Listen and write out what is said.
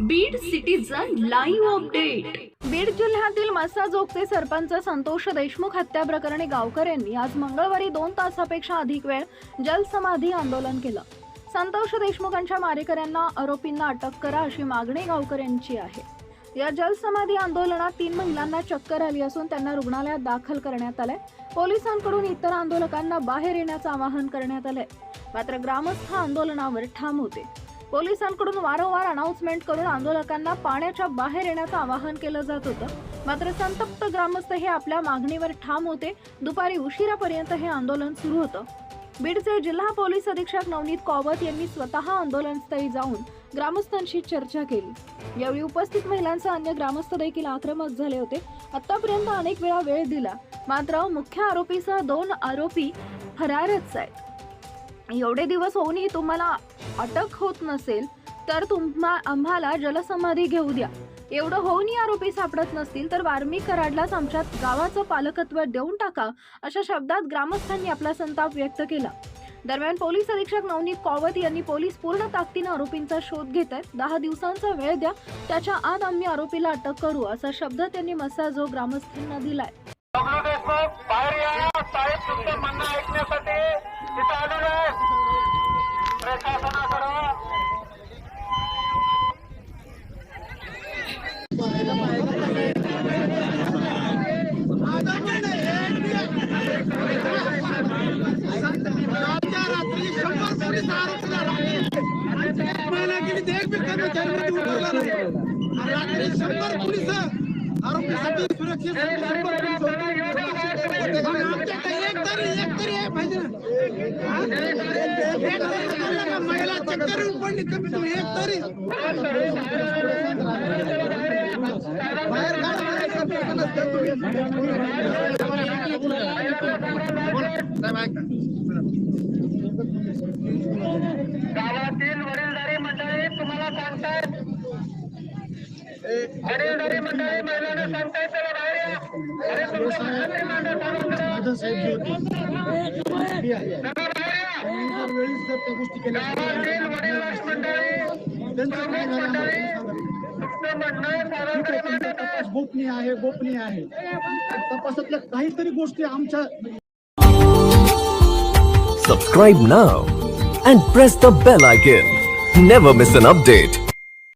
Beed citizen live update Beed जिल्ह्यातील मस्साजोगचे सरपंच संतोष देशमुख हत्या प्रकरणी गावकऱ्यांनी आज मंगळवारी दोन तासापेक्षा अधिक वेळ जलसमाधी आंदोलन केलं. संतोष देशमुखांच्या मारेकऱ्यांना आरोपींना अटक करा अशी मागणी गावकऱ्यांची आहे. या जलसमाधी आंदोलनात तीन महिलांना चक्कर आली असून त्यांना रुग्णालयात दाखल करण्यात आलंय. पोलिसांकडून इतर आंदोलकांना बाहेर येण्याचं आवाहन करण्यात आलंय. मात्र ग्रामस्थ आंदोलनावर ठाम होते. पोलिसांकडून वारंवार अनाऊन्समेंट करून आंदोलकांना पाण्याच्या बाहेर येण्याचं आवाहन केलं जात होतं. मात्र संतप्त ग्रामस्थ हे आपल्या मागणीवर ठाम होते. दुपारी उशिरापर्यंत हे आंदोलन सुरू होतं. बीडचे जिल्हा पोलीस अधीक्षक नवनीत कॉवत यांनी स्वतः आंदोलनस्थळी जाऊन ग्रामस्थांशी चर्चा केली. यावेळी उपस्थित महिलांसह अन्य ग्रामस्थ देखील आक्रमक झाले होते. आतापर्यंत अनेक वेळा वेळ दिला. मात्र मुख्य आरोपीसह दोन आरोपी फरारच आहेत. एवढे दिवस होऊनही तुम्हाला अटक होत नसेल तर तुम्हा आम्हाला जलसमाधी घेऊ द्या. एवढं होऊनही आरोपी सापडत नसतील तर वार्मी कराडलाच आमच्या गावाचं पालकत्व देऊन टाका अशा शब्दात ग्रामस्थांनी आपला संताप व्यक्त केला. दरम्यान पोलीस अधीक्षक नवनीत कॉवत यांनी पोलीस पूर्ण ताकदीनं आरोपींचा शोध घेत आहेत दहा दिवसांचा वेळ द्या त्याच्या आत आम्ही आरोपीला अटक करू असा शब्द त्यांनी मसाजो हो ग्रामस्थांना दिलाय डब्ल्यू देशमुख बाहेर या साहेब तुमचं म्हणणं ऐकण्यासाठी तिथं आलेलो आहे प्रशासनाकडं कालच्या रात्री शंभर पोलीस आरोपीला महिना गेली ते एक बी कर्मचारी उठवला नाही रात्री शंभर पोलीस आरोपीसाठी सुरक्षित महिला चक्कर पडली कमी एक तरी बाहेर काढा, नसतं तुम्ही. गावातील वडीलधारी मंडळी तुम्हाला सांगतायत वडीलधारी मंडळी महिलांना सांगतायत त्याला बाहेर या अरे तुमचं म्हणणं तरी मांडा सांगून करा. त्याला बाहेर या. वेळीच जर त्या गोष्टी केल्या गावातील वडीलधारी मंडळी प्रमुख मंडळी तुमचं म्हणणं साधारण मांडत आहे गोपनीय आहे गोपनीय आहे तपासातल्या काहीतरी गोष्टी आमच्या Subscribe now and press the bell icon. Never miss an update.